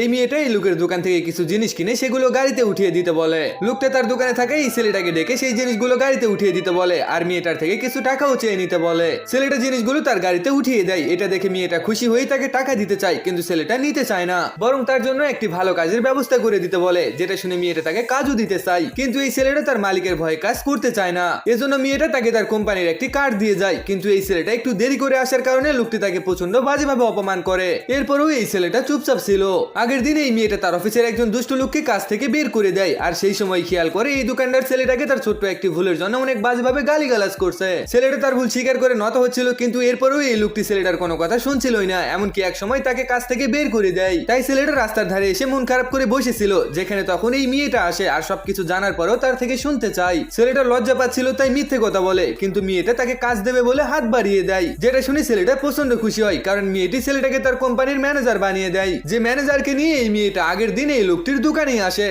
এই মেয়েটা এই লোকের দোকান থেকে কিছু জিনিস কিনে সেগুলো গাড়িতে উঠিয়ে দিতে বলে। লোকটা তার দোকানে থাকা, এই ছেলেটাকে ডেকে সেই জিনিসগুলো গাড়িতে উঠিয়ে দিতে বলে আর মেয়েটার থেকে কিছু টাকাও চেয়ে নিতে বলে। ছেলেটা জিনিসগুলো তার গাড়িতে উঠিয়ে দেয়, এটা দেখে মেয়েটা খুশি হয়ে তাকে টাকা দিতে চায়, কিন্তু ছেলেটা নিতে চায় না। বরং তার জন্য একটি ভালো কাজের ব্যবস্থা করে দিতে বলে, যেটা শুনে মেয়েটা তাকে কাজও দিতে চায়। কিন্তু এই ছেলেটা তার মালিকের ভয়ে কাজ করতে চায় না। এজন্য মেয়েটা তাকে তার কোম্পানির একটি কার্ড দিয়ে যায়, কিন্তু এই ছেলেটা একটু দেরি করে আসার কারণে লোকটি তাকে প্রচণ্ড বাজেভাবে অপমান করে। এরপরেও এই ছেলেটা চুপচাপ ছিল। আগের দিন এই মেয়েটা তার অফিসের একজন দুষ্ট লোককে কাজ থেকে বের করে দেয়, আর সেই সময় খেয়াল করে এই দোকানদার ছেলেটাকে তার ছোট্ট একটি ভুলের জন্য অনেক বাজেভাবে গালিগালাজ করছে। ছেলেটা তার ভুল স্বীকার করে নত হচ্ছিল, কিন্তু এরপরেও এই লোকটি ছেলেটার কোনো কথা শুনছিলই না, এমনকি এক সময় তাকে কাজ থেকে বের করে দেয়। তাই ছেলেটা রাস্তার ধারে এসে মন খারাপ করে বসেছিল, যেখানে তখন এই মেয়েটা আসে, আর সবকিছু জানার পরেও তার থেকে শুনতে চাই ছেলেটা লজ্জা পাচ্ছিল, তাই মিথ্যে কথা বলে, কিন্তু মেয়েটা তাকে কাজ দেবে বলে হাত বাড়িয়ে দেয়। যেটা শুনে ছেলেটা প্রচণ্ড খুশি হয়, কারণ মেয়েটি ছেলেটাকে তার কোম্পানির ম্যানেজার বানিয়ে দেয়। যে ম্যানেজারকে নিয়ে এই মেয়েটা আগের দিন লোকটির দোকানে আসে।